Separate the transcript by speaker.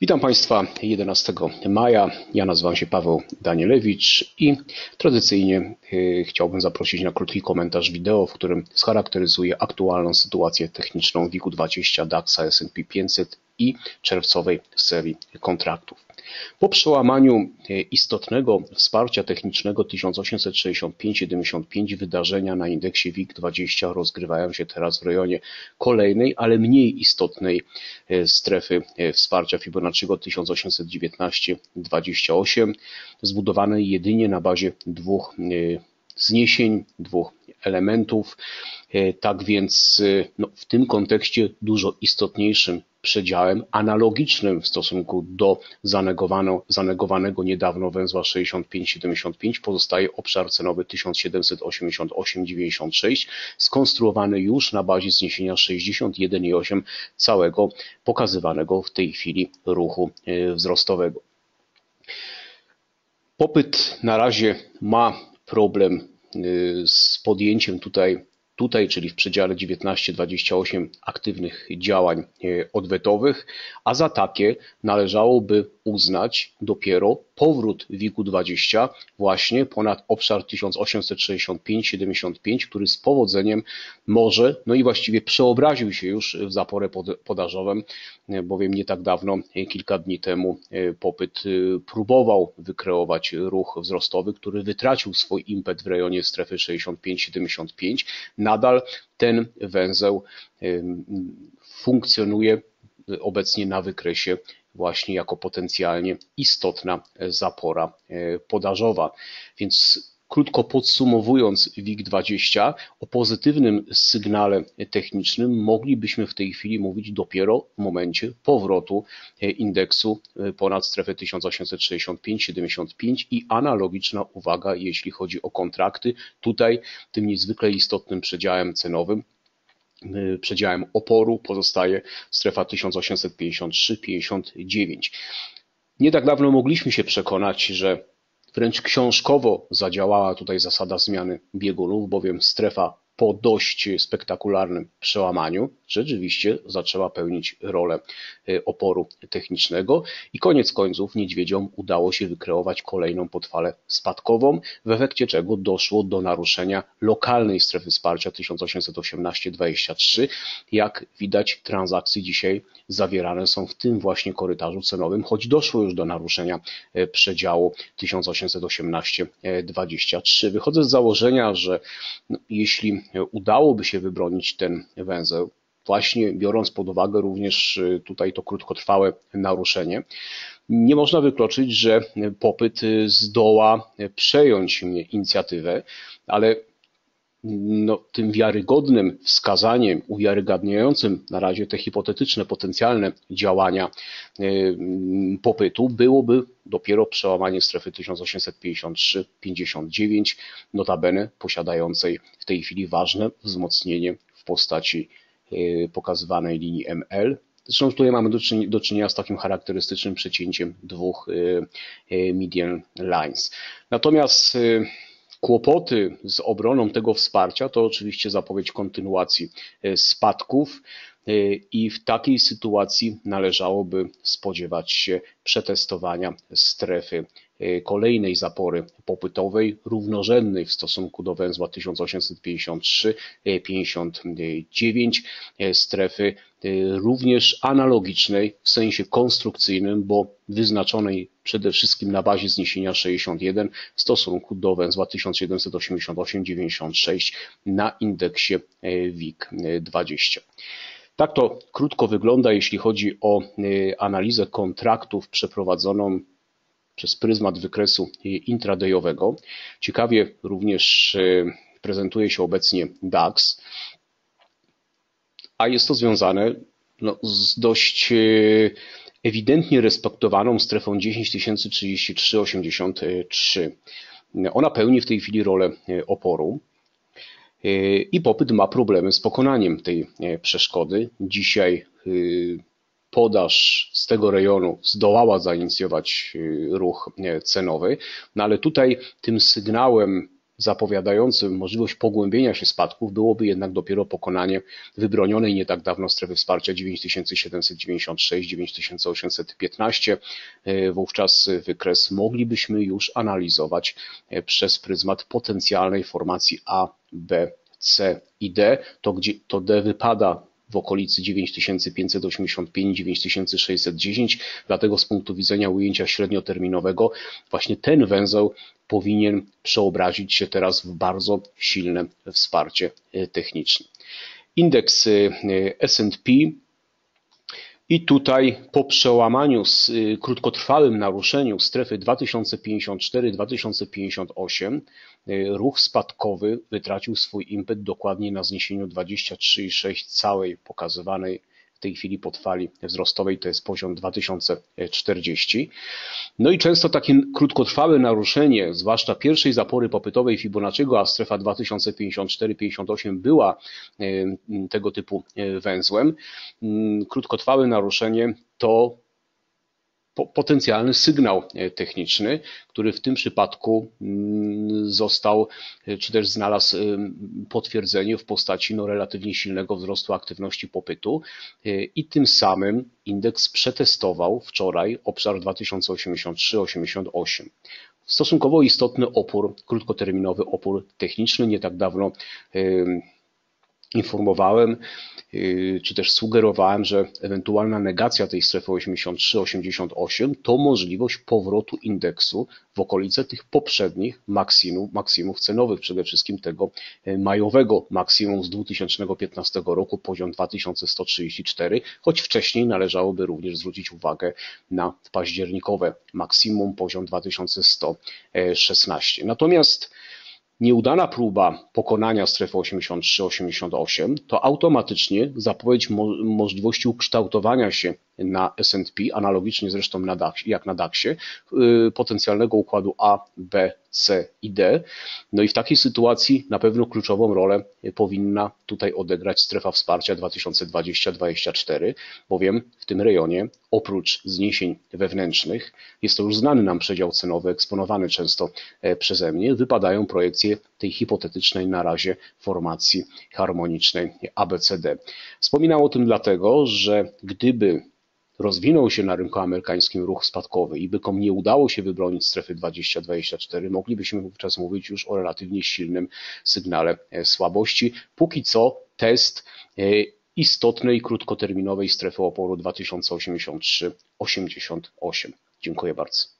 Speaker 1: Witam Państwa 11 maja. Ja nazywam się Paweł Danielewicz i tradycyjnie y, chciałbym zaprosić na krótki komentarz wideo, w którym scharakteryzuję aktualną sytuację techniczną WIG-20 DAXa S&P 500 i czerwcowej serii kontraktów. Po przełamaniu e, istotnego wsparcia technicznego 1865-75 wydarzenia na indeksie WIG20 rozgrywają się teraz w rejonie kolejnej, ale mniej istotnej e, strefy e, wsparcia Fibonacciego 1819-28, zbudowanej jedynie na bazie dwóch zniesień, dwóch elementów. Tak więc no, w tym kontekście dużo istotniejszym przedziałem analogicznym w stosunku do zanegowanego niedawno węzła 65-75 pozostaje obszar cenowy 1788,96 skonstruowany już na bazie zniesienia 61,8 całego pokazywanego w tej chwili ruchu e, wzrostowego. Popyt na razie ma problem e, z podjęciem tutaj tutaj, czyli w przedziale 19-28 aktywnych działań e, odwetowych, a za takie należałoby uznać dopiero powrót WIG-20 właśnie ponad obszar 1865-75, który z powodzeniem może, no i właściwie przeobraził się już w zaporę podażową, bowiem nie tak dawno, kilka dni temu popyt próbował wykreować ruch wzrostowy, który wytracił swój impet w rejonie strefy 65-75. Nadal ten węzeł funkcjonuje obecnie na wykresie właśnie jako potencjalnie istotna zapora e, podażowa. Więc Krótko podsumowując WIG20, o pozytywnym sygnale technicznym moglibyśmy w tej chwili mówić dopiero w momencie powrotu e, indeksu e, ponad strefę 1865-75 i analogiczna uwaga, jeśli chodzi o kontrakty. Tutaj tym niezwykle istotnym przedziałem cenowym Y, przedziałem oporu pozostaje strefa 1853-59. Nie tak dawno mogliśmy się przekonać, że wręcz książkowo zadziałała tutaj zasada zmiany biegunów, bowiem strefa po dość spektakularnym przełamaniu rzeczywiście zaczęła pełnić rolę e, oporu technicznego i koniec końców niedźwiedziom udało się wykreować kolejną podfalę spadkową, w efekcie czego doszło do naruszenia lokalnej strefy wsparcia 1818-23. Jak widać transakcje dzisiaj zawierane są w tym właśnie korytarzu cenowym, choć doszło już do naruszenia e, przedziału 1818-23. Wychodzę z założenia, że no, jeśli udałoby się wybronić ten węzeł, właśnie biorąc pod uwagę również y, tutaj to krótkotrwałe naruszenie, nie można wykluczyć, że popyt zdoła przejąć inicjatywę, ale no, tym wiarygodnym wskazaniem, uwiarygadniającym na razie te hipotetyczne, potencjalne działania y, popytu byłoby dopiero przełamanie strefy 1853-59, notabene posiadającej w tej chwili ważne wzmocnienie w postaci y, pokazywanej linii ML. Zresztą tutaj mamy do czynienia z takim charakterystycznym przecięciem dwóch y, median lines. Natomiast Kłopoty z obroną tego wsparcia to oczywiście zapowiedź kontynuacji e, spadków e, i w takiej sytuacji należałoby spodziewać się przetestowania strefy e, kolejnej zapory popytowej równorzędnej w stosunku do węzła 1853-59 strefy również analogicznej w sensie konstrukcyjnym, bo wyznaczonej przede wszystkim na bazie zniesienia 61 w stosunku do węzła 1788,96 na indeksie WIG20. Tak to krótko wygląda, jeśli chodzi o e, analizę kontraktów przeprowadzoną przez pryzmat wykresu intradayowego. Ciekawie również e, prezentuje się obecnie DAX, a jest to związane no, z dość e, ewidentnie respektowaną strefą 10033,83. Ona pełni w tej chwili rolę oporu. E, i popyt ma problemy z pokonaniem tej e, przeszkody. Dzisiaj e, podaż z tego rejonu zdołała zainicjować ruch cenowy, no ale tutaj tym sygnałem zapowiadającym możliwość pogłębienia się spadków byłoby jednak dopiero pokonanie wybronionej nie tak dawno strefy wsparcia 9796, 9815. Wówczas wykres moglibyśmy już analizować przez pryzmat potencjalnej formacji A, B, C i D. To, gdzie, to D wypada w okolicy 9585-9610, dlatego z punktu widzenia ujęcia średnioterminowego właśnie ten węzeł powinien przeobrazić się teraz w bardzo silne wsparcie e, techniczne. Indeks e, S&P i tutaj po przełamaniu, z y, krótkotrwałym naruszeniu strefy 2054-2058 y, ruch spadkowy wytracił swój impet dokładnie na zniesieniu 23,6 całej pokazywanej w tej chwili podfali wzrostowej to jest poziom 2040. No i często takie krótkotrwałe naruszenie, zwłaszcza pierwszej zapory popytowej Fibonacciego, a strefa 2054-58 była tego typu e, węzłem, mm, krótkotrwałe naruszenie to potencjalny sygnał e, techniczny, który w tym przypadku mm, został, e, czy też znalazł e, potwierdzenie w postaci no, relatywnie silnego wzrostu aktywności popytu i tym samym indeks przetestował wczoraj obszar 2083-88. Stosunkowo istotny opór, krótkoterminowy opór techniczny, nie tak dawno informowałem, yy, czy też sugerowałem, że ewentualna negacja tej strefy 83-88 to możliwość powrotu indeksu w okolice tych poprzednich maksimum, maksimów cenowych, przede wszystkim tego e, majowego maksimum z 2015 roku, poziom 2134, choć wcześniej należałoby również zwrócić uwagę na październikowe maksimum, poziom 2116. Natomiast Nieudana próba pokonania strefy 83-88 to automatycznie zapowiedź mo możliwości ukształtowania się na S&P, analogicznie zresztą na DAX, jak na DAXie, y, potencjalnego układu A, B, C i D. No i w takiej sytuacji na pewno kluczową rolę powinna tutaj odegrać strefa wsparcia 2020-2024, bowiem w tym rejonie oprócz zniesień wewnętrznych, jest to już znany nam przedział cenowy, eksponowany często e, przeze mnie, wypadają projekcje tej hipotetycznej na razie formacji harmonicznej ABCD. Wspominam o tym dlatego, że gdyby rozwinął się na rynku amerykańskim ruch spadkowy i bykom nie udało się wybronić strefy 20-24, moglibyśmy wówczas mówić już o relatywnie silnym sygnale e, słabości. Póki co test e, istotnej krótkoterminowej strefy oporu 2083-88. Dziękuję bardzo.